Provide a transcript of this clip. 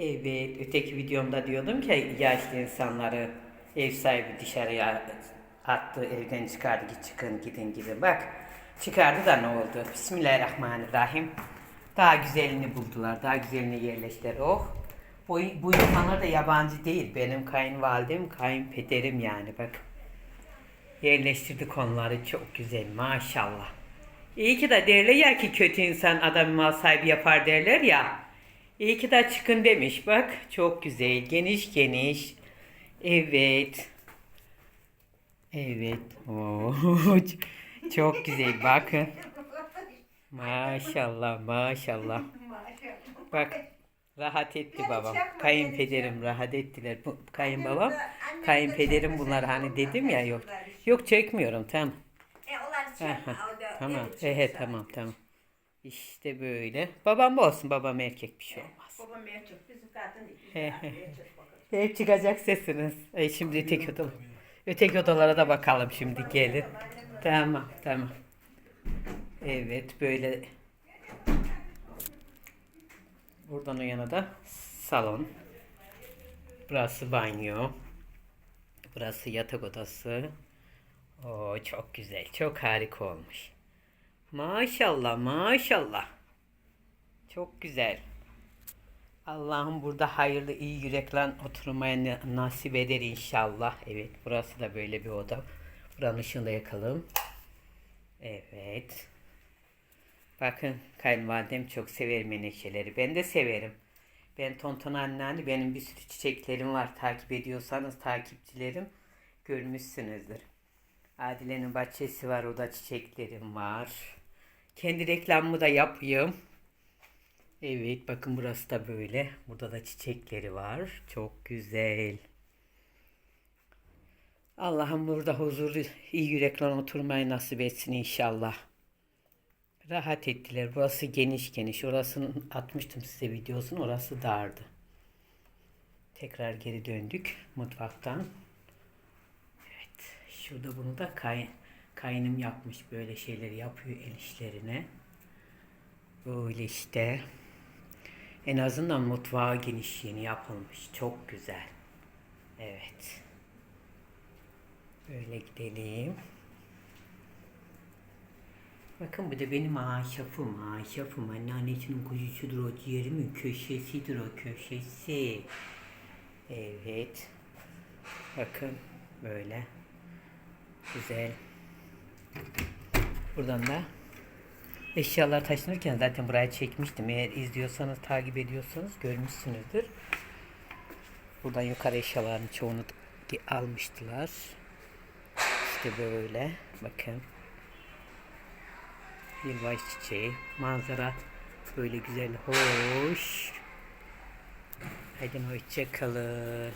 Evet, öteki videomda diyordum ki yaşlı insanları ev sahibi dışarıya attı, evden çıkardı, git çıkın, gidin gidin. Bak, çıkardı da ne oldu? Bismillahirrahmanirrahim. Daha güzelini buldular, daha güzelini yerleştiler. Oh, bu, bu insanlar da yabancı değil. Benim kayınvalidem, kayınpederim yani bak. Yerleştirdik onları çok güzel maşallah. İyi ki de derler ya ki kötü insan adam mal sahibi yapar derler ya. İyi ki de çıkın demiş bak. Çok güzel. Geniş geniş. Evet. Evet. Oo, çok güzel bakın. Maşallah maşallah. Bak rahat etti babam. Kayınpederim rahat ettiler. Bu kayınbabam. Kayınpederim bunlar hani dedim ya yok. Yok çekmiyorum tamam. E onlar şey tamam. evet, he tamam tamam. İşte böyle. Babam olsun babam erkek bir şey olmaz. Babam erkek bizim kadın değil. Çıkacak sesiniz. E şimdi öteki odalara. Öteki odalara da bakalım şimdi gelin. Tamam tamam. Evet böyle. Buradan o yana da salon. Burası banyo. Burası yatak odası. Oo çok güzel. Çok harika olmuş. Maşallah maşallah. Çok güzel. Allah'ım burada hayırlı iyi yürekle oturmaya na- nasip eder inşallah. Evet burası da böyle bir oda. Buranın ışığını da yakalım. Evet. Bakın kayınvalidem çok sever menekşeleri. Ben de severim. Ben Tonton anneanne benim bir sürü çiçeklerim var. Takip ediyorsanız takipçilerim görmüşsünüzdür. Adile'nin bahçesi var. O da çiçeklerim var. Kendi reklamımı da yapayım. Evet bakın burası da böyle. Burada da çiçekleri var. Çok güzel. Allah'ım burada huzurlu iyi yürekle oturmayı nasip etsin inşallah. Rahat ettiler. Burası geniş geniş. Orasını atmıştım size videosunu. Orası dardı. Tekrar geri döndük mutfaktan. Şurada bunu da kay, kaynım yapmış. Böyle şeyleri yapıyor el işlerine. Böyle işte. En azından mutfağı genişliğini yapılmış. Çok güzel. Evet. Böyle gidelim. Bakın bu da benim ahşapım. Ahşapım. Anneannesinin kuzusudur o ciğerimin köşesidir o köşesi. Evet. Bakın böyle. Güzel. Buradan da Eşyalar taşınırken zaten buraya çekmiştim. Eğer izliyorsanız, takip ediyorsanız görmüşsünüzdür. Buradan yukarı eşyaların çoğunu almıştılar. İşte böyle. Bakın. Yılbaşı çiçeği. Manzara böyle güzel, hoş. Hadi hoşça kalın.